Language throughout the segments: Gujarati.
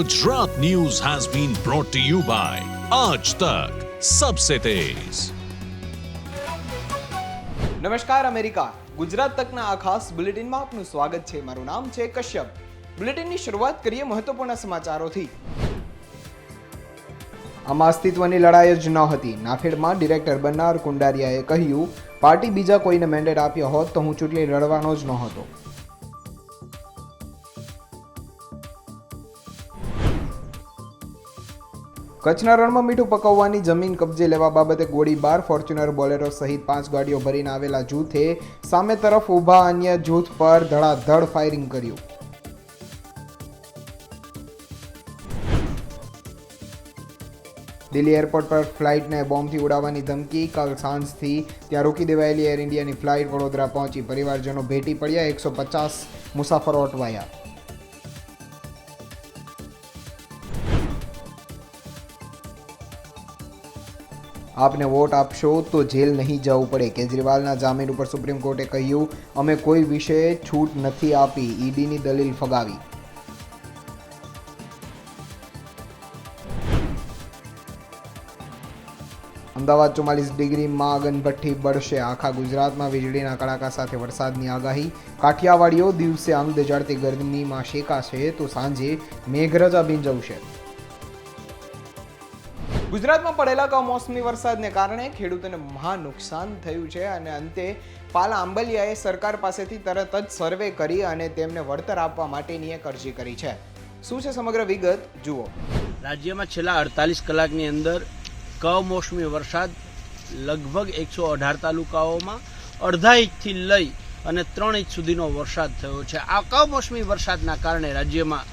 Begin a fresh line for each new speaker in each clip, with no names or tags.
Gujarat news has been brought to you by Aaj Tak Sabse Tez.
નમસ્કાર અમેરિકા ગુજરાત તકના આ ખાસ બુલેટિનમાં આપનું સ્વાગત છે મારું નામ છે કશ્યપ બુલેટિનની શરૂઆત કરીએ મહત્વપૂર્ણ સમાચારોથી આમાં અસ્તિત્વની લડાઈ જ ન હતી નાફેડમાં ડિરેક્ટર બનનાર કુંડારિયાએ કહ્યું પાર્ટી બીજા કોઈને મેન્ડેટ આપ્યો હોત તો હું ચૂંટણી લડવાનો જ નહોતો કચ્છના રણમાં મીઠું પકવવાની જમીન કબજે લેવા બાબતે ગોળીબાર ફોર્ચ્યુનર બોલેરો સહિત પાંચ ગાડીઓ ભરીને આવેલા જૂથે સામે તરફ ઊભા અન્ય જૂથ પર ધડાધડ ફાયરિંગ કર્યું. દિલ્હી એરપોર્ટ પર ફ્લાઇટને બોમ્બથી ઉડાવવાની ધમકી, કાલ સાંજથી ત્યાં રોકી દેવાયેલી એર ઇન્ડિયાની ફ્લાઇટ વડોદરા પહોંચી પરિવારજનો ભેટી પડ્યા, એકસો પચાસ મુસાફરો અટવાયા. આપને વોટ આપશો તો જેલ નહીં જવું પડે. કેજરીવાલના જામીન ઉપર સુપ્રીમ કોર્ટે કહ્યું, અમે કોઈ વિશે છૂટ નથી આપી. ઈડીની દલીલ ફગાવી. અમદાવાદ ચુમ્માલીસ ડિગ્રીમાં અગનભઠ્ઠી બળશે. આખા ગુજરાતમાં વીજળીના કડાકા સાથે વરસાદની આગાહી. કાઠિયાવાડીઓ દિવસે આંગ દજાડતી ગરમીમાં શેકાશે તો સાંજે મેઘરજા ભીંજવશે ગુજરાતમાં પડેલા કમોસમી વરસાદને કારણે ખેડૂતોને મહા નુકસાન થયું છે અને અંતે પાલ આંબલિયાએ સરકાર પાસેથી તરત જ સર્વે કરી અને તેમને વળતર આપવા માટેની એક અરજી કરી છે. શું છે સમગ્ર વિગત? જુઓ.
રાજ્યમાં છેલ્લા અડતાલીસ કલાકની અંદર કમોસમી વરસાદ લગભગ એકસો અઢાર તાલુકાઓમાં અડધા ઇંચથી લઈ અને ત્રણ ઇંચ સુધીનો વરસાદ થયો છે. આ કમોસમી વરસાદના કારણે રાજ્યમાં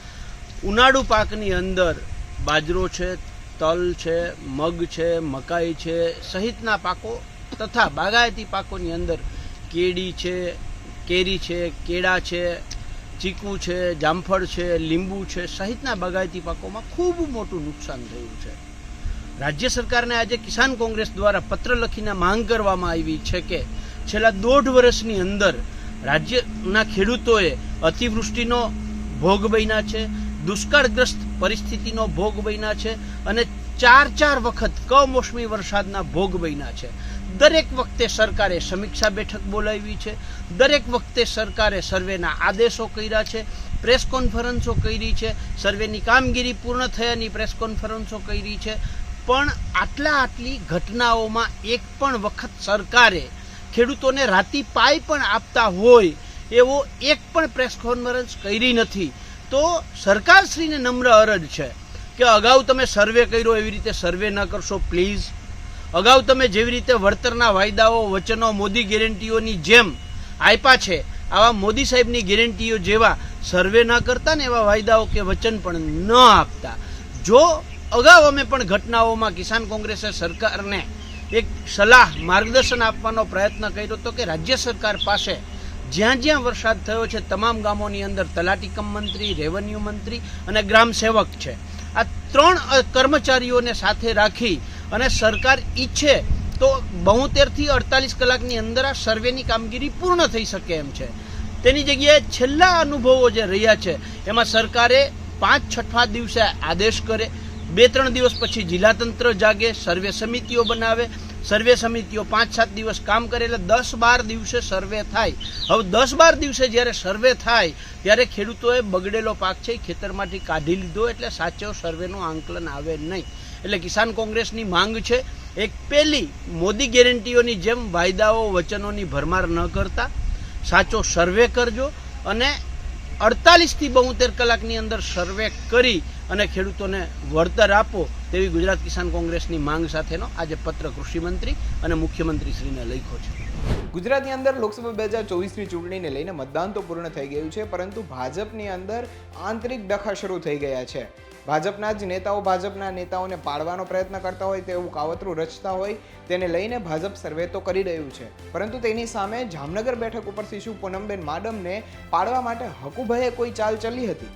ઉનાળુ પાકની અંદર બાજરો છે તલ છે, મગ છે, મકાઈ છે, સહિતના પાકો તથા બાગાયતી પાકોની અંદર કેડી છે, કેરી છે, કેળા છે, ચીકુ છે, જામફળ છે, લીંબુ છે, સહિતના બાગાયતી પાકોમાં ખૂબ મોટું નુકસાન થયું છે. રાજ્ય સરકારને આજે કિસાન કોંગ્રેસ દ્વારા પત્ર લખીને માંગ કરવામાં આવી છે કે છેલ્લા દોઢ વર્ષની અંદર રાજ્યના ખેડૂતોએ અતિવૃષ્ટિનો ભોગ બન્યા છે, દુષ્કાળગ્રસ્ત પરિસ્થિતિનો ભોગ બન્યા છે અને ચાર ચાર વખત કમોસમી વરસાદના ભોગ બન્યા છે. દરેક વખતે સરકારે સમીક્ષા બેઠક બોલાવી છે. દરેક વખતે સરકારે સર્વેના આદેશો કર્યા છે. પ્રેસ કોન્ફરન્સો કરી છે. સર્વેની કામગીરી પૂર્ણ થયાની પ્રેસ કોન્ફરન્સો કરી છે. પણ આટલા આટલી ઘટનાઓમાં એક પણ વખત સરકારે ખેડૂતોને રાતી પાય પણ આપતા હોય એવો એક પણ પ્રેસ કોન્ફરન્સ કરી નથી. તો સરકારશ્રીને નમ્ર અરજ છે કે અગાઉ તમે સર્વે કર્યો, એવી રીતે સર્વે ન કરશો, પ્લીઝ. અગાઉ તમે જેવી રીતે વળતરના વાયદાઓ, વચનો, મોદી ગેરંટીઓની જેમ આપ્યા છે, આવા મોદી સાહેબની ગેરંટીઓ જેવા સર્વે ન કરતા ને એવા વાયદાઓ કે વચન પણ ન આપતા. જો અગાઉ અમે પણ ઘટનાઓમાં કિસાન કોંગ્રેસે સરકારને એક સલાહ, માર્ગદર્શન આપવાનો પ્રયત્ન કર્યો હતો કે રાજ્ય સરકાર પાસે જ્યાં જ્યાં વરસાદ થયો છે, તમામ ગામોની અંદર તલાટી કમ મંત્રી, રેવન્યુ મંત્રી અને ગ્રામ સેવક છે. આ ત્રણ કર્મચારીઓને સાથે રાખી અને સરકાર ઈચ્છે તો બોતેરથી અડતાલીસ કલાકની અંદર આ સર્વેની કામગીરી પૂર્ણ થઈ શકે એમ છે. તેની જગ્યાએ છેલ્લા અનુભવો જે રહ્યા છે, એમાં સરકારે પાંચ છઠ્ઠા દિવસે આદેશ કરે, બે ત્રણ દિવસ પછી જિલ્લા તંત્ર જાગે, સર્વે સમિતિઓ બનાવે સર્વે સમિતિઓ પાંચ સાત દિવસ કામ કરે એટલે દસ બાર દિવસે સર્વે થાય. હવે દસ બાર દિવસે જ્યારે સર્વે થાય, ત્યારે ખેડૂતોએ બગડેલો પાક છે ખેતરમાંથી કાઢી લીધો એટલે સાચો સર્વેનું આંકલન આવે નહીં. એટલે કિસાન કોંગ્રેસની માંગ છે, એક પહેલી મોદી ગેરંટીઓની જેમ વાયદાઓ વચનોની ભરમાર ન કરતા. સાચો સર્વે કરજો અને અડતાલીસથી બોતેર કલાકની અંદર સર્વે કરી અને ખેડૂતોને વળતર આપો તેવી ગુજરાત કિસાન કોંગ્રેસની માંગ સાથેનો આજે પત્ર કૃષિમંત્રી અને મુખ્યમંત્રીશ્રીને લખ્યો છે.
ગુજરાતની અંદર લોકસભા બે હજાર ચોવીસની ચૂંટણીને લઈને મતદાન તો પૂર્ણ થઈ ગયું છે, પરંતુ ભાજપની અંદર આંતરિક ડખા શરૂ થઈ ગયા છે. ભાજપના જ નેતાઓ ભાજપના નેતાઓને પાડવાનો પ્રયત્ન કરતા હોય તેવું કાવતરું રચતા હોય તેને લઈને ભાજપ સર્વે તો કરી રહ્યું છે. પરંતુ તેની સામે જામનગર બેઠક ઉપરથી શું પૂનમબેન માડમને પાડવા માટે હકુભાઈએ કોઈ ચાલ ચલી હતી?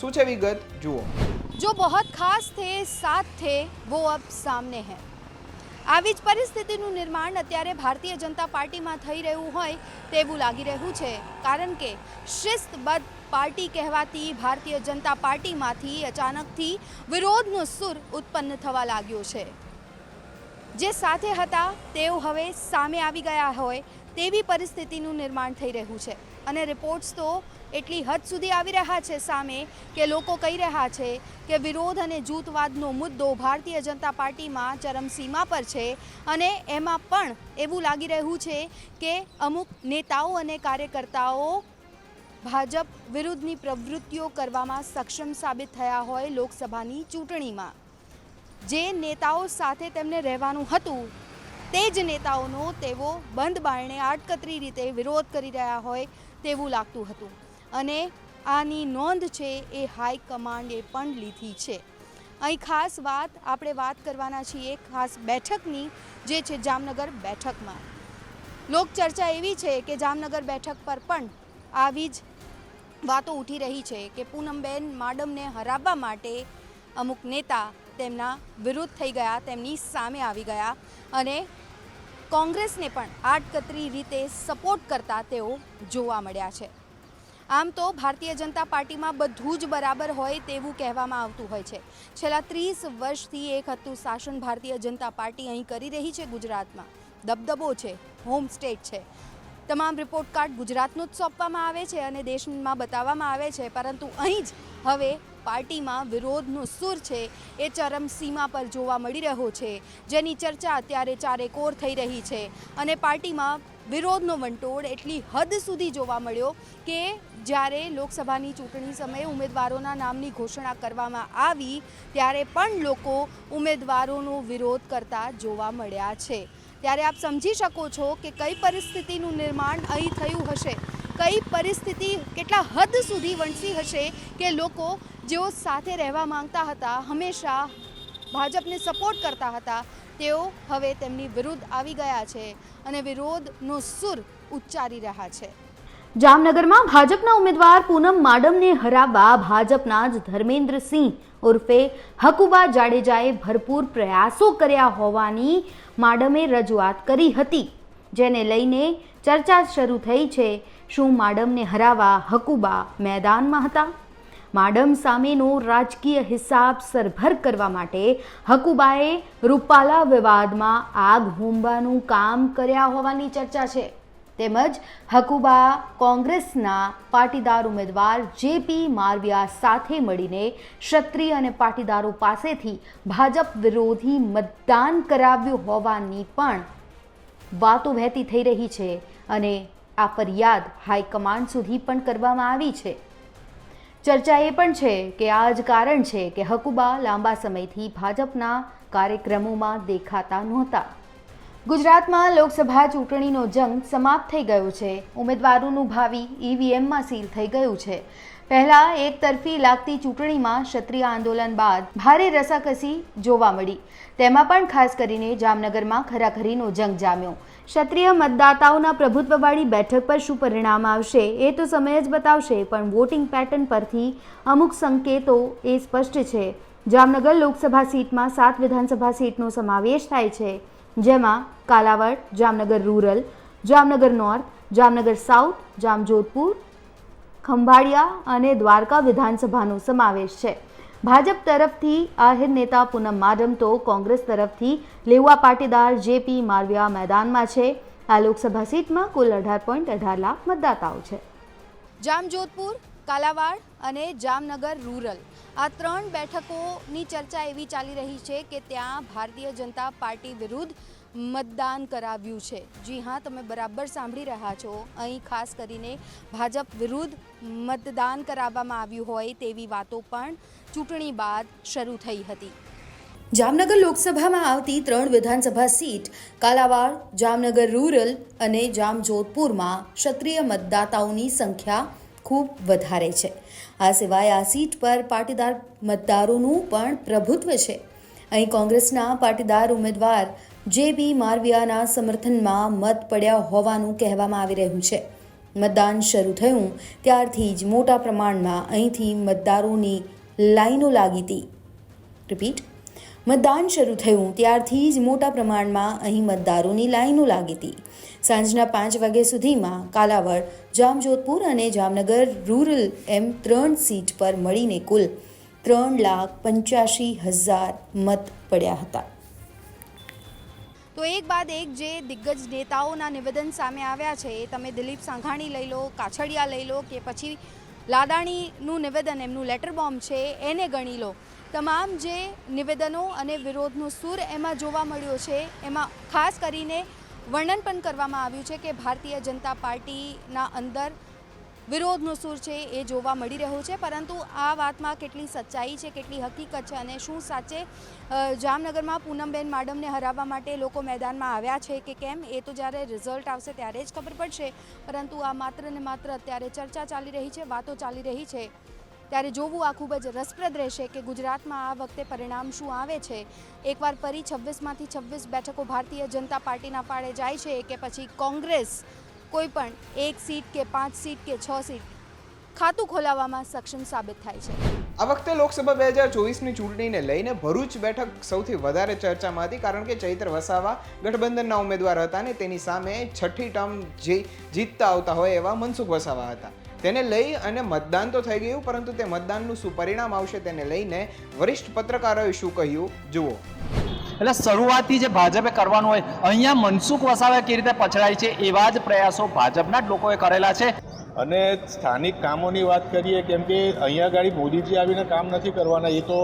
શું છે વિગત? જુઓ.
જો બહોત ખાસ થે સાથ થે, વો અબ સામને હે. આવી જ પરિસ્થિતિનું નિર્માણ અત્યારે ભારતીય જનતા પાર્ટીમાં થઈ રહ્યું હોય તેવું લાગી રહ્યું છે. કારણ કે શિસ્તબદ્ધ પાર્ટી કહેવાતી ભારતીય જનતા પાર્ટીમાંથી અચાનકથી વિરોધનો સૂર ઉત્પન્ન થવા લાગ્યો છે. જે સાથે હતા, તેઓ હવે સામે આવી ગયા હોય તેવી પરિસ્થિતિનું નિર્માણ થઈ રહ્યું છે. અને રિપોર્ટ્સ તો એટલી હદ સુધી આવી રહ્યા છે સામે કે લોકો કહી રહ્યા છે કે વિરોધ અને જૂથવાદનો મુદ્દો ભારતીય જનતા પાર્ટીમાં ચરમસીમા પર છે અને એમાં પણ એવું લાગી રહ્યું છે કે અમુક નેતાઓ અને કાર્યકર્તાઓ ભાજપ વિરુદ્ધની પ્રવૃત્તિઓ કરવામાં સક્ષમ સાબિત થયા હોય લોકસભાની ચૂંટણીમાં. જે નેતાઓ સાથે તેમને રહેવાનું હતું, તે જ નેતાઓનો તેઓ બંધ બારણે આડકતરી રીતે વિરોધ કરી રહ્યા હોય તેવું લાગતું હતું. અને આની નોંધ છે એ હાઈકમાન્ડે પણ લીધી છે. અહીં ખાસ વાત આપણે વાત કરવાના છીએ ખાસ બેઠકની, જે છે જામનગર બેઠકમાં. લોકચર્ચા એવી છે કે જામનગર બેઠક પર પણ આવી જ વાતો ઉઠી રહી છે કે પૂનમબેન માડમને હરાવવા માટે અમુક નેતા તેમના વિરુદ્ધ થઈ ગયા, તેમની સામે આવી ગયા અને કોંગ્રેસને પણ આડકતરી રીતે સપોર્ટ કરતા તેઓ જોવા મળ્યા છે. આમ તો ભારતીય જનતા પાર્ટીમાં બધું જ બરાબર હોય તેવું કહેવામાં આવતું હોય છે. છેલ્લા ત્રીસ વર્ષથી એક હતું શાસન ભારતીય જનતા પાર્ટી અહીં કરી રહી છે ગુજરાતમાં. દબદબો છે, હોમ સ્ટેટ છે. તમામ રિપોર્ટ કાર્ડ ગુજરાતનું જ સોંપવામાં આવે છે અને દેશમાં બતાવવામાં આવે છે. પરંતુ અહીં જ હવે પાર્ટીમાં વિરોધનો સૂર છે. એ ચરમસીમા પર જોવા મળી રહ્યો છે. જેની ચર્ચા અત્યારે ચારેકોર થઈ રહી છે. અને પાર્ટીમાં વિરોધનો વંટોળ એટલી હદ સુધી જોવા મળ્યો કે જ્યારે લોકસભાની ચૂંટણી સમયે ઉમેદવારોના નામની ઘોષણા કરવામાં આવી, ત્યારે પણ લોકો ઉમેદવારોનો વિરોધ કરતા જોવા મળ્યા છે. ત્યારે આપ સમજી શકો છો કે કઈ પરિસ્થિતિનું નિર્માણ અહીં થયું હશે. કઈ પરિસ્થિતિ કેટલા હદ સુધી વણસી હશે કે લોકો જેઓ સાથે રહેવા માંગતા હતા, હંમેશા ભાજપને સપોર્ટ કરતા હતા, તેઓ હવે તેમની વિરુદ્ધ આવી ગયા છે અને વિરોધનો સૂર ઉચ્ચારી રહ્યા છે.
જામનગરમાં ભાજપના ઉમેદવાર પૂનમ માડમને હરાવવા ભાજપના જ ધર્મેન્દ્રસિંહ ઉર્ફે હકુબા જાડેજાએ ભરપૂર પ્રયાસો કર્યા હોવાની માડમે રજૂઆત કરી હતી, જેને લઈને ચર્ચા શરૂ થઈ છે શું માડમને હરાવવા હકુબા મેદાનમાં હતા? માડમ સામેનો રાજકીય હિસાબ સરભર કરવા માટે હકુબાએ રૂપાલા વિવાદમાં આગ હોમવાનું કામ કર્યા હોવાની ચર્ચા છે. તેમજ હકુબા કોંગ્રેસના પાટીદાર ઉમેદવાર જેપી મારવિયા સાથે મળીને ક્ષત્રિય અને પાટીદારો પાસેથી ભાજપ વિરોધી મતદાન કરાવ્યું હોવાની પણ વાતો વહેતી થઈ રહી છે અને આ ફરિયાદ હાઈકમાન્ડ સુધી પણ કરવામાં આવી છે. ચર્ચા એ પણ છે કે આ જ કારણ છે કે હકુબા લાંબા સમયથી ભાજપના કાર્યક્રમોમાં દેખાતા નહોતા. ગુજરાતમાં લોકસભા ચૂંટણીનો જંગ સમાપ્ત થઈ ગયો છે. ઉમેદવારોનું ભાવિ ઈવીએમમાં સીલ થઈ ગયું છે. પહેલા એક તરફી લાગતી ચૂંટણીમાં ક્ષત્રિય આંદોલન બાદ ભારે રસાકસી જોવા મળી. તેમાં પણ ખાસ કરીને જામનગરમાં ખરાખરીનો જંગ જામ્યો. ક્ષત્રિય મતદાતાઓના પ્રભુત્વવાળી બેઠક પર શું પરિણામ આવશે એ તો સમય જ બતાવશે, પણ વોટિંગ પેટર્ન પરથી અમુક સંકેતો એ સ્પષ્ટ છે. જામનગર લોકસભા સીટમાં સાત વિધાનસભા સીટનો સમાવેશ થાય છે. જેમાં Kalavad, Jamnagar rural, Jamnagar north, Jamnagar south, Jamjodhpur, Khambhalia અને દ્વારકા વિધાનસભાનો સમાવેશ છે. ભાજપ તરફથી આહિર નેતા પૂનમ માડમ તો કોંગ્રેસ તરફથી લેવા પાટીદાર જેપી મારવિયા મેદાનમાં છે. આ લોકસભા સીટમાં કુલ અઢાર પોઈન્ટ અઢાર લાખ મતદાતાઓ છે.
જામજોધપુર, કાલાવાડ અને જામનગર રૂરલ આ ત્રણ બેઠકોની ચર્ચા એવી ચાલી રહી છે કે ત્યાં ભારતીય જનતા પાર્ટી વિરુદ્ધ મતદાન કરાવ્યું છે. જી હા, તમે બરાબર સાંભળી રહ્યા છો. અહીં ખાસ કરીને ભાજપ વિરુદ્ધ મતદાન કરાવવામાં આવ્યું હોય તેવી વાતો પણ ચૂંટણી બાદ શરૂ થઈ હતી.
જામનગર લોકસભામાં આવતી ત્રણ વિધાનસભા સીટ, કાલાવાડ, જામનગર રૂરલ અને જામજોધપુરમાં ક્ષત્રિય મતદાતાઓની સંખ્યા ખૂબ વધારે છે. આ સિવાય આ સીટ પર પાટીદાર મતદારોનું પણ પ્રભુત્વ છે. અહીં કોંગ્રેસના પાટીદાર ઉમેદવાર જે બી મારવિયાના સમર્થનમાં મત પડ્યા હોવાનું કહેવામાં આવી રહ્યું છે. મતદાન શરૂ થયું ત્યારથી જ મોટા પ્રમાણમાં અહીંથી મતદારોની લાઈનો લાગી હતી. રિપીટ. મતદાન શરૂ થયું ત્યારથી જ મોટા પ્રમાણમાં અહીં મતદારોની લાઈનો લાગી હતી. સાંજના પાંચ વાગ્યા સુધીમાં કાલાવડ, જામજોધપુર અને જામનગર રૂરલ એમ ત્રણ સીટ પર મળીને કુલ ત્રણ લાખ પંચ્યાસી હજાર મત પડ્યા હતા.
તો એક બાદ એક જે દિગ્ગજ નેતાઓના નિવેદન સામે આવ્યા છે, એ તમે દિલીપ સાંઘાણી લઈ લો, કાછડિયા લઈ લો કે પછી લાદાણીનું નિવેદન, એમનું લેટર બોમ્બ છે, એને ગણી લો. તમામ જે નિવેદનો અને વિરોધનો સૂર એમાં જોવા મળ્યો છે, એમાં ખાસ કરીને વર્ણન પણ કરવામાં આવ્યું છે કે ભારતીય જનતા પાર્ટીના અંદર વિરોધનો સૂર છે એ જોવા મળી રહ્યો છે. પરંતુ આ વાતમાં કેટલી સચ્ચાઈ છે, કેટલી હકીકત છે અને શું સાચે જામનગરમાં પૂનમબેન માડમને હરાવવા માટે લોકો મેદાનમાં આવ્યા છે કે કેમ, એ તો જ્યારે રિઝલ્ટ આવશે ત્યારે જ ખબર પડશે. પરંતુ આ માત્ર ને માત્ર અત્યારે ચર્ચા ચાલી રહી છે, વાતો ચાલી રહી છે. ત્યારે જોવું આ ખૂબ જ રસપ્રદ રહેશે કે ગુજરાતમાં આ વખતે પરિણામ શું આવે છે. એકવાર ફરી છવ્વીસમાંથી છવ્વીસ બેઠકો ભારતીય જનતા પાર્ટીના ફાળે જાય છે કે પછી કોંગ્રેસ કોઈ પણ એક સીટ કે પાંચ સીટ કે છ સીટ ખાતું ખોલાવવામાં સક્ષમ સાબિત થાય છે.
આ વખતે લોકસભા બે હજાર ચોવીસની ચૂંટણીને લઈને ભરૂચ બેઠક સૌથી વધારે ચર્ચામાં હતી કારણ કે ચૈત્ર વસાવા ગઠબંધનના ઉમેદવાર હતા ને તેની સામે છઠ્ઠી ટર્મ જે જીતતા આવતા હોય એવા મનસુખ વસાવા હતા. તેને લઈ અને મતદાન તો થઈ ગયું પરંતુ તે મતદાનનું શું પરિણામ આવશે તેને લઈને વરિષ્ઠ પત્રકારોએ શું કહ્યું? જુઓ.
એટલે શરૂઆતથી જે ભાજપે કરવાનું હોય અહીંયા મનસુખ વસાવે કેવી રીતે પછડાય છે એવા જ પ્રયાસો ભાજપના જ લોકોએ કરેલા છે.
અને સ્થાનિક કામોની વાત કરીએ કેમ કે અહીંયા ગાડી મોદીજી આવીને કામ નથી કરવાના એ તો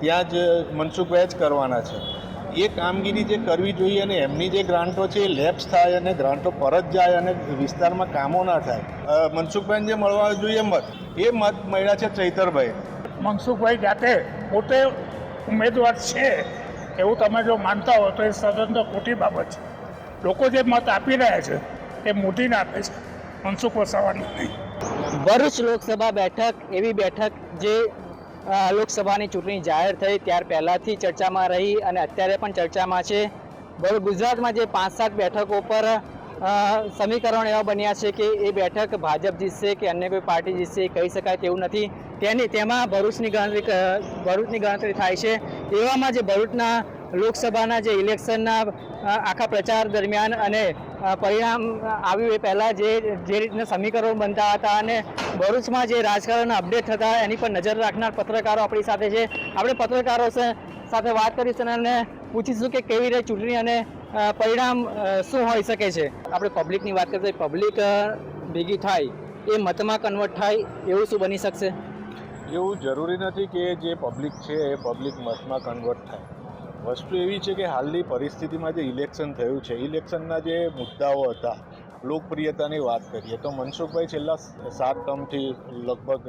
ત્યાં જ મનસુખભાઈ જ કરવાના છે. એ કામગીરી જે કરવી જોઈએ અને એમની જે ગ્રાન્ટો છે એ લેપ્સ થાય અને ગ્રાન્ટો પરત જાય અને વિસ્તારમાં કામો ના થાય. મનસુખભાઈ મનસુખભાઈને જે મળવા જોઈએ મત એ મત મળ્યા છે ચૈતરભાઈ
મનસુખભાઈ જાતે પોતે ઉમેદવાર છે એવું તમે જો માનતા હો તો એ સદંતર ખોટી બાબત છે. લોકો જે મત આપી રહ્યા છે એ મોદીને આપે છે. મનસુખ વસાવાની નહીં.
ભરૂચ લોકસભા બેઠક એવી બેઠક જે લોકસભાની ચૂંટણી જાહેર થઈ ત્યાર પહેલાંથી ચર્ચામાં રહી અને અત્યારે પણ ચર્ચામાં છે. બરોબર ગુજરાતમાં જે પાંચ સાત બેઠકો પર સમીકરણ એવા બન્યા છે કે એ બેઠક ભાજપ જીતશે કે અન્ય કોઈ પાર્ટી જીતશે કહી શકાય તેવું નથી. તેની, તેમાં ભરૂચની ગણતરી ભરૂચની ગણતરી થાય છે. એવામાં જે ભરૂચના લોકસભાના જે ઇલેક્શનના આખા પ્રચાર દરમિયાન અને પરિણામ આવ્યું એ પહેલાં જે જે રીતના સમીકરણો બનતા હતા અને ભરૂચમાં જે રાજકારણ અપડેટ થતા એની પર નજર રાખનાર પત્રકારો આપણી સાથે છે. આપણે પત્રકારો સાથે વાત કરીશું અને પૂછીશું કે કેવી રીતે ચૂંટણી અને પરિણામ શું હોઈ શકે છે. આપણે પબ્લિકની વાત કરીએ પબ્લિક ભેગી થાય, એ મતમાં કન્વર્ટ થાય, એવું શું બની શકશે?
એવું જરૂરી નથી કે જે પબ્લિક છે એ પબ્લિક મતમાં કન્વર્ટ થાય. વસ્તુ એવી છે કે હાલની પરિસ્થિતિમાં જે ઇલેક્શન થયું છે ઇલેક્શનના જે મુદ્દાઓ હતા, લોકપ્રિયતાની વાત કરીએ તો મનસુખભાઈ છેલ્લા સાત ટર્મથી લગભગ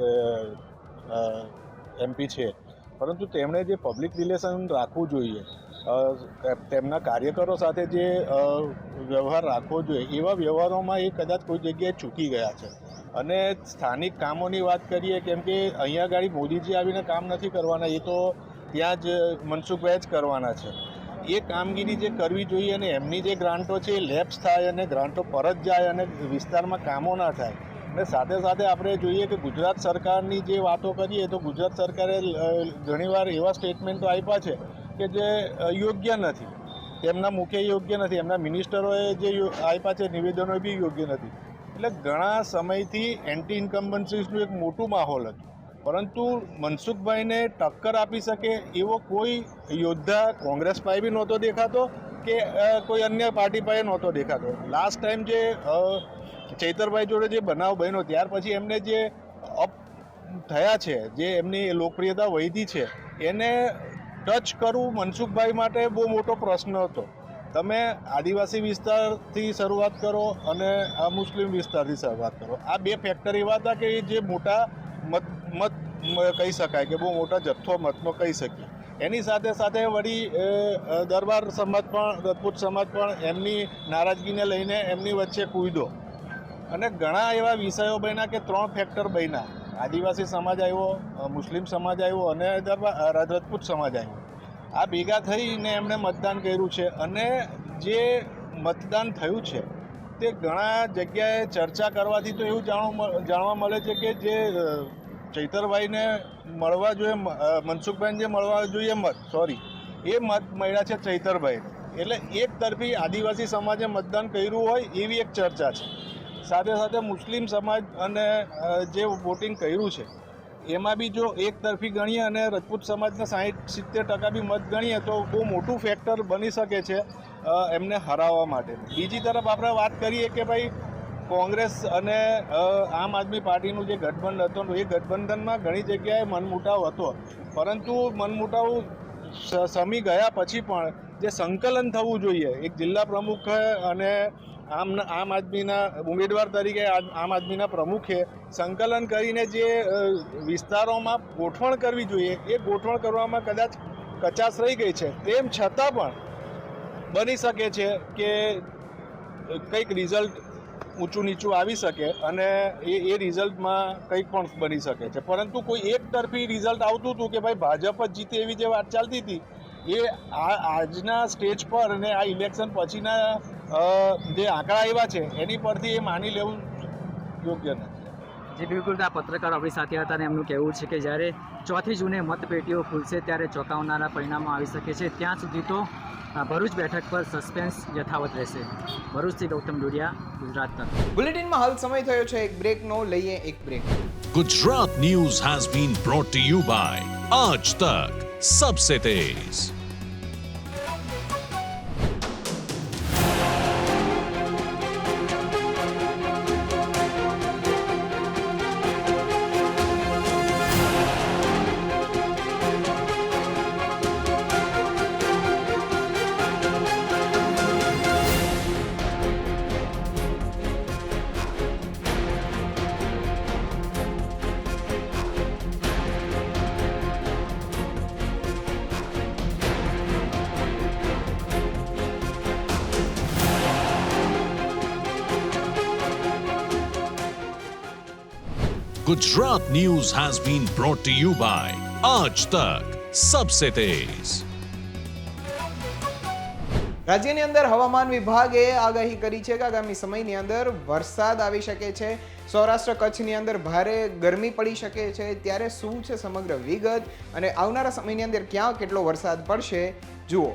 એમપી છે. પરંતુ તેમણે જે પબ્લિક રિલેશન રાખવું જોઈએ તેમના કાર્યકરો સાથે જે વ્યવહાર રાખવો જોઈએ, એવા વ્યવહારોમાં એ કદાચ કોઈ જગ્યાએ ચૂકી ગયા છે. અને સ્થાનિક કામોની વાત કરીએ, કેમ કે અહીંયા આગળ મોદીજી આવીને કામ નથી કરવાના, એ તો ત્યાં જ મનસુખભાઈ જ કરવાના છે. એ કામગીરી જે કરવી જોઈએ અને એમની જે ગ્રાન્ટો છે એ લેપ્સ થાય અને ગ્રાન્ટો પરત જાય અને વિસ્તારમાં કામો ના થાય. અને સાથે સાથે આપણે જોઈએ કે ગુજરાત સરકારની જે વાતો કરીએ તો ગુજરાત સરકારે ઘણીવાર એવા સ્ટેટમેન્ટો આપ્યા છે કે જે યોગ્ય નથી. તેમના મુખ્ય યોગ્ય નથી, એમના મિનિસ્ટરોએ જે આપ્યા છે નિવેદનો બી યોગ્ય નથી. એટલે ઘણા સમયથી એન્ટી ઇન્કમ્બન્સીસનું એક મોટું માહોલ હતું. પરંતુ મનસુખભાઈને ટક્કર આપી શકે એવો કોઈ યોદ્ધા કોંગ્રેસ પાસે બી નહોતો દેખાતો કે કોઈ અન્ય પાર્ટી પાસે નહોતો દેખાતો. લાસ્ટ ટાઈમ જે ચૈતરભાઈ જોડે જે બનાવ બન્યો, ત્યાર પછી એમને જે અપ થયા છે, જે એમની લોકપ્રિયતા વધી છે, એને ટચ કરવું મનસુખભાઈ માટે બહુ મોટો પ્રશ્ન હતો. તમે આદિવાસી વિસ્તારથી શરૂઆત કરો અને આ મુસ્લિમ વિસ્તારથી શરૂઆત કરો. આ બે ફેક્ટર એવા હતા કે જે મોટા મત મત કહી શકાય કે બહુ મોટો જથ્થો મતનો કહી શકીએ. એની સાથે સાથે વળી દરબાર સમાજ પણ રજપૂત સમાજ પણ એમની નારાજગીને લઈને એમની વચ્ચે કૂદો. અને ઘણા એવા વિષયો બન્યા કે ત્રણ ફેક્ટર બન્યા. આદિવાસી સમાજ આવ્યો મુસ્લિમ સમાજ આવ્યો અને દરબાર અ, રાજપૂત સમાજ આવ્યો. આ ભેગા થઈને એમણે મતદાન કર્યું છે અને જે મતદાન થયું છે તે ઘણા જગ્યાએ ચર્ચા કરવાથી તો એવું જાણવા મળે છે કે જે ચૈતરભાઈને મળવા જોઈએ મનસુખબેન જે મળવા જોઈએ મત સોરી એ મત મળ્યા છે ચૈતરભાઈ એટલે એક તરફી આદિવાસી સમાજે મતદાન કર્યું હોય એવી એક ચર્ચા છે. સાથે સાથે મુસ્લિમ સમાજ અને જે વોટિંગ કર્યું છે, એમાં બી જો એક તરફી ગણીએ અને રજપૂત સમાજના સાહીઠ, સિત્તેર ટકા બી મત ગણીએ તો બહુ મોટું ફેક્ટર બની શકે છે એમને હરાવવા માટે બીજી તરફ આપણે વાત કરીએ કે ભાઈ કોંગ્રેસ અને આમ આદમી પાર્ટીનું જે ગઠબંધન હતું, એ ગઠબંધનમાં ઘણી જગ્યાએ મનમુટાવ હતો. પરંતુ મનમુટાવ સમી ગયા પછી પણ જે સંકલન થવું જોઈએ, એક જિલ્લા પ્રમુખ અને આમ આમ આદમીના ઉમેદવાર તરીકે આમ આદમીના પ્રમુખે સંકલન કરીને જે વિસ્તારોમાં ગોઠવણ કરવી જોઈએ, એ ગોઠવણ કરવામાં કદાચ કચાશ રહી ગઈ છે. તેમ છતાં પણ બની શકે છે કે કંઈક રિઝલ્ટ ઊંચું નીચું આવી શકે અને એ એ રિઝલ્ટમાં કંઈક પણ બની શકે છે. પરંતુ કોઈ એક તરફી રિઝલ્ટ આવતું હતું કે ભાઈ ભાજપ જ જીતે એવી જે વાત ચાલતી હતી, એ આ આજના સ્ટેજ પર અને આ ઇલેક્શન પછીના જે આંકડા આવ્યા છે, એની પરથી એ માની લેવું યોગ્ય નથી.
જે બિલકુલ આ પત્રકાર આપણી સાથે હતા અને એમનું કહેવું છે કે જ્યારે ચોથી જૂને મતપેટીઓ ખુલશે ત્યારે ચોંકાવનારા પરિણામો આવી શકે છે. ત્યાં સુધી તો ભરૂચ બેઠક પર સસ્પેન્સ યથાવત રહેશે. ભરૂચથી ગૌતમ ડોડિયા ગુજરાત તરફ.
બુલેટિનમાં હાલ સમય થયો છે એક બ્રેકનો. લઈએ એક break.
Gujarat news has been brought to you by Aaj Tak Sabse Tez Gujarat News has been brought to you by Aaj Tak सबसे तेज
રાજ્યની અંદર હવામાન વિભાગે આગાહી કરી છે કે આગામી સમયની અંદર વરસાદ આવી શકે છે સૌરાષ્ટ્ર કચ્છની અંદર ભારે ગરમી પડી શકે છે ત્યારે શું છે સમગ્ર વિગત અને આવનારા સમયની અંદર ક્યાં કેટલો વરસાદ પડશે જુઓ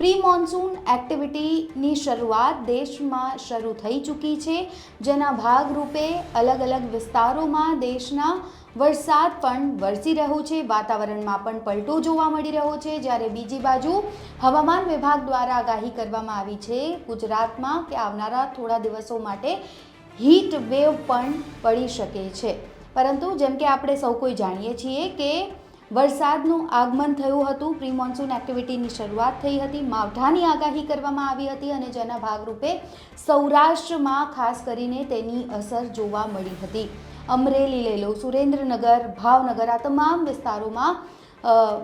પ્રી મોન્સૂન એક્ટિવિટીની શરૂઆત દેશમાં શરૂ થઈ ચૂકી છે. જેના ભાગરૂપે અલગ અલગ વિસ્તારોમાં દેશના વરસાદ પણ વરસી રહ્યો છે. વાતાવરણમાં પણ પલટો જોવા મળી રહ્યો છે. જ્યારે બીજી બાજુ હવામાન વિભાગ દ્વારા આગાહી કરવામાં આવી છે ગુજરાતમાં કે આવનારા થોડા દિવસો માટે હીટ વેવ પણ પડી શકે છે. પરંતુ જેમ કે આપણે સૌ કોઈ જાણીએ છીએ કે વરસાદનું આગમન થયું હતું. પ્રી મોન્સૂન એક્ટિવિટીની શરૂઆત થઈ હતી. માવઠાની આગાહી કરવામાં આવી હતી અને જેના ભાગરૂપે સૌરાષ્ટ્રમાં ખાસ કરીને તેની અસર જોવા મળી હતી. અમરેલી લઈ લો, સુરેન્દ્રનગર, ભાવનગર, આ તમામ વિસ્તારોમાં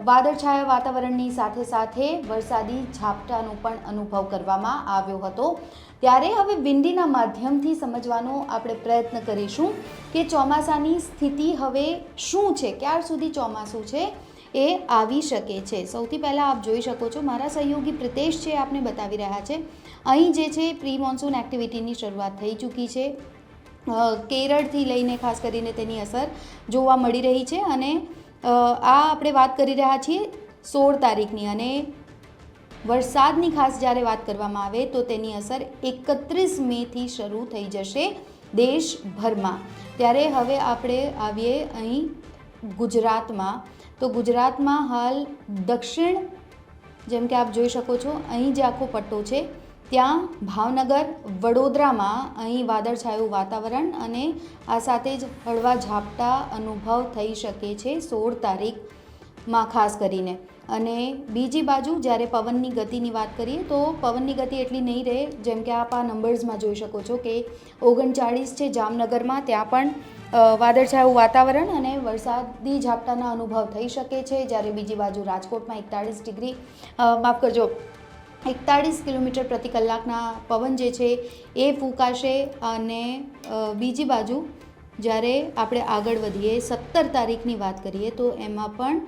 વાદળછાયા વાતાવરણની સાથે સાથે વરસાદી ઝાપટાનો પણ અનુભવ કરવામાં આવ્યો હતો. ત્યારે હવે વિંડીના માધ્યમથી સમજવાનો આપણે પ્રયત્ન કરીશું કે ચોમાસાની સ્થિતિ હવે શું છે, ક્યાર સુધી ચોમાસું છે એ આવી શકે છે. સૌથી પહેલાં આપ જોઈ શકો છો, મારા સહયોગી પ્રિતેશ છે, આપને બતાવી રહ્યા છે. અહીં જે છે પ્રી મોન્સૂન એક્ટિવિટીની શરૂઆત થઈ ચૂકી છે. કેરળથી લઈને ખાસ કરીને તેની અસર જોવા મળી રહી છે અને આ આપણે વાત કરી રહ્યા છીએ સોળ તારીખની અને વરસાદની ખાસ જ્યારે વાત કરવામાં આવે તો તેની અસર એકત્રીસ મેથી શરૂ થઈ જશે દેશભરમાં. ત્યારે હવે આપણે આવીએ અહીં ગુજરાતમાં. તો ગુજરાતમાં હાલ દક્ષિણ, જેમ કે આપ જોઈ શકો છો, અહીં જે આખો પટ્ટો છે, ત્યાં ભાવનગર, વડોદરામાં અહીં વાદળછાયું વાતાવરણ અને આ સાથે જ હળવા ઝાપટા અનુભવ થઈ શકે છે સોળ તારીખમાં, ખાસ કરીને. અને બીજી બાજુ જ્યારે પવનની ગતિની વાત કરીએ તો પવનની ગતિ એટલી નહીં રહે જેમ કે આપ આ નંબર્સમાં જોઈ શકો છો કે ઓગણચાળીસ છે જામનગરમાં, ત્યાં પણ વાદળછાયું વાતાવરણ અને વરસાદી ઝાપટાના અનુભવ થઈ શકે છે. જ્યારે બીજી બાજુ રાજકોટમાં એકતાળીસ ડિગ્રી માફ કરજો, એકતાળીસ કિલોમીટર પ્રતિ કલાકના પવન જે છે એ ફૂંકાશે અને બીજી બાજુ જ્યારે આપણે આગળ વધીએ, સત્તર તારીખની વાત કરીએ તો એમાં પણ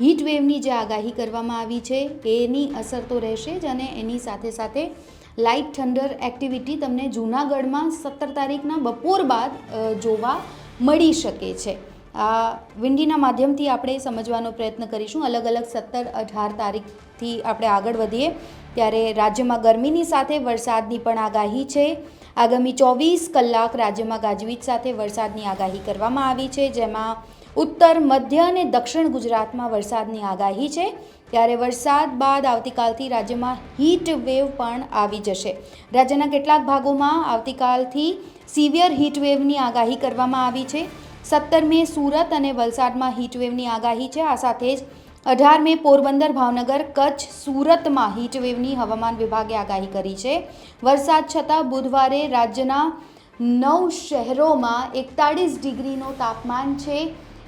હીટ વેવની જે આગાહી કરવામાં આવી છે, એની અસર તો રહેશે જ અને એની સાથે સાથે લાઇટ થંડર એક્ટિવિટી તમને જૂનાગઢમાં સત્તર તારીખના બપોર બાદ જોવા મળી શકે છે. આ વિંડીના માધ્યમથી આપણે સમજવાનો પ્રયત્ન કરીશું. અલગ અલગ સત્તર અઢાર તારીખથી આપણે આગળ વધીએ. ત્યારે રાજ્યમાં ગરમીની સાથે વરસાદની પણ આગાહી છે. આગામી ચોવીસ કલાક રાજ્યમાં ગાજવીજ સાથે વરસાદની આગાહી કરવામાં આવી છે, જેમાં ઉત્તર, મધ્ય અને દક્ષિણ ગુજરાતમાં વરસાદની આગાહી છે. ત્યારે વરસાદ બાદ આવતીકાલથી રાજ્યમાં હીટ વેવ પણ આવી જશે. રાજ્યના કેટલાક ભાગોમાં આવતીકાલથી સિવિયર હીટ વેવની આગાહી કરવામાં આવી છે. સત્તર મે સુરત અને વલસાડમાં હીટ વેવની આગાહી છે. આ સાથે જ અઢાર મે પોરબંદર, ભાવનગર, કચ્છ, સુરતમાં હીટ વેવની હવામાન વિભાગે આગાહી કરી છે. વરસાદ છતાં બુધવારે રાજ્યના નવ શહેરોમાં એકતાળીસ ડિગ્રીનો તાપમાન છે.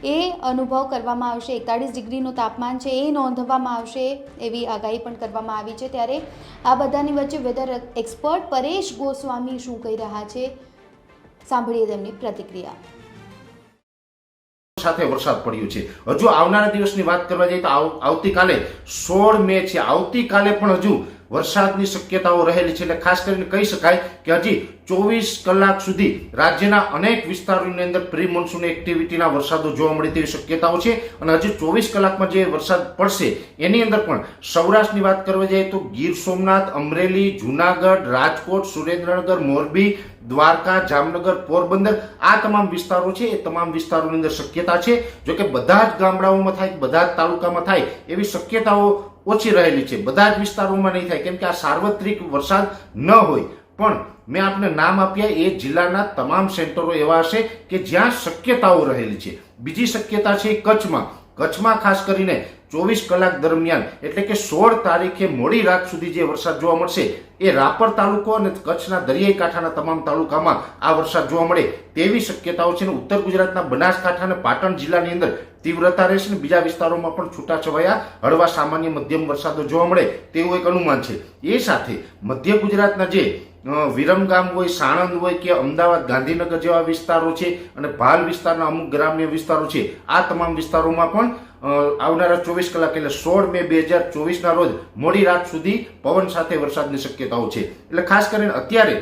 એ અનુભવ કરવામાં આવશે. એકતાળીસ ડિગ્રીનું તાપમાન છે, એ નોંધવામાં આવશે એવી આગાહી પણ કરવામાં આવી છે. ત્યારે આ બધાની વચ્ચે વેધર એક્સપર્ટ પરેશ ગોસ્વામી શું કહી રહ્યા છે? સાંભળીએ તેમની પ્રતિક્રિયા.
સાથે વરસાદ પડ્યો છે. હજુ આવનારા દિવસની વાત કરવા જઈએ તો આવ- આવતીકાલે સોળ મે છે. આવતીકાલે પણ હજુ વરસાદની શક્યતાઓ રહેલી છે એટલે ખાસ કરીને કહી શકાય કે હજી ચોવીસ કલાક સુધી રાજ્યના અનેક વિસ્તારોની અંદર પ્રી મોન્સૂન એક્ટિવિટીના વરસાદો જોવા મળે તેવી શક્યતાઓ છે. અને હજી ચોવીસ કલાકમાં જે વરસાદ પડશે, એની અંદર પણ સૌરાષ્ટ્રની વાત કરવા જઈએ તો ગીર સોમનાથ, અમરેલી, જુનાગઢ, રાજકોટ, સુરેન્દ્રનગર, મોરબી, દ્વારકા, જામનગર, પોરબંદર આ તમામ વિસ્તારો છે. એ તમામ વિસ્તારોની અંદર શક્યતા છે. જોકે બધા જ ગામડાઓમાં થાય, બધા જ તાલુકામાં થાય એવી શક્યતાઓ ઓછી રહેલી છે. બધા જ વિસ્તારોમાં નહીં થાય, કેમ કે આ સાર્વત્રિક વરસાદ ન હોય. પણ મેં આપને નામ આપ્યા એ જિલ્લાના તમામ સેન્ટરો એવા હશે કે જ્યાં શક્યતાઓ રહેલી છે. બીજી શક્યતા છે કચ્છમાં. કચ્છમાં ખાસ કરીને ચોવીસ કલાક દરમિયાન એટલે કે સોળ તારીખે મોડી રાત સુધી જે વરસાદ જોવા મળશે, એ રાપર તાલુકો અને કચ્છના દરિયાઈ કાંઠાના તમામ તાલુકામાં આ વરસાદ જોવા મળે તેવી શક્યતાઓ છે અને ઉત્તર ગુજરાતના બનાસકાંઠા અને પાટણ જિલ્લાની અંદર તીવ્રતા રહેશે અને બીજા વિસ્તારોમાં પણ છૂટાછવાયા હળવા સામાન્ય મધ્યમ વરસાદો જોવા મળે તેવું એક અનુમાન છે. એ સાથે મધ્ય ગુજરાતના જે વિરમગામ હોય, સાણંદ હોય કે અમદાવાદ, ગાંધીનગર જેવા વિસ્તારો છે અને ભાલ વિસ્તારના અમુક ગ્રામ્ય વિસ્તારો છે. આ તમામ વિસ્તારોમાં પણ આવનારા ચોવીસ કલાક એટલે સોળ મે બે હજાર ચોવીસના રોજ મોડી રાત સુધી પવન સાથે વરસાદની શક્યતાઓ છે. એટલે ખાસ કરીને અત્યારે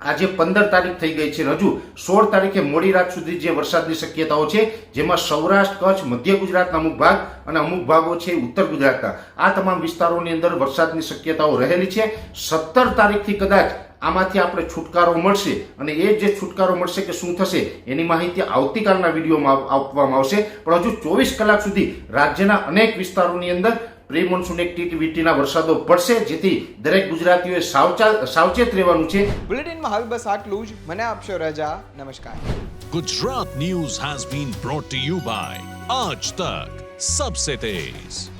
આજે પંદર તારીખ થઈ ગઈ છે. હજુ સોળ તારીખે મોડી રાત સુધી જે વરસાદની શક્યતાઓ છે, જેમાં સૌરાષ્ટ્ર, કચ્છ, મધ્ય ગુજરાતના અમુક ભાગ અને અમુક ભાગો છે ઉત્તર ગુજરાતના. આ તમામ વિસ્તારોની અંદર વરસાદની શક્યતાઓ રહેલી છે. સત્તર તારીખથી કદાચ આમાંથી આપણે છુટકારો મળશે અને એ જે છુટકારો મળશે કે શું થશે, એની માહિતી આવતીકાલના વિડીયોમાં આપવામાં આવશે. પણ હજુ ચોવીસ કલાક સુધી રાજ્યના અનેક વિસ્તારોની અંદર પ્રી મોન્સૂન એક્ટિવિટીના વરસાદો પડશે જેથી દરેક ગુજરાતીઓએ સાવચા સાવચેત રહેવાનું છે.
બુલેટિનમાં હાલ બસ આટલું જ. મને આપશો રજા. નમસ્કાર.
Gujarat news has been brought to you by Aaj Tak Sabse Tez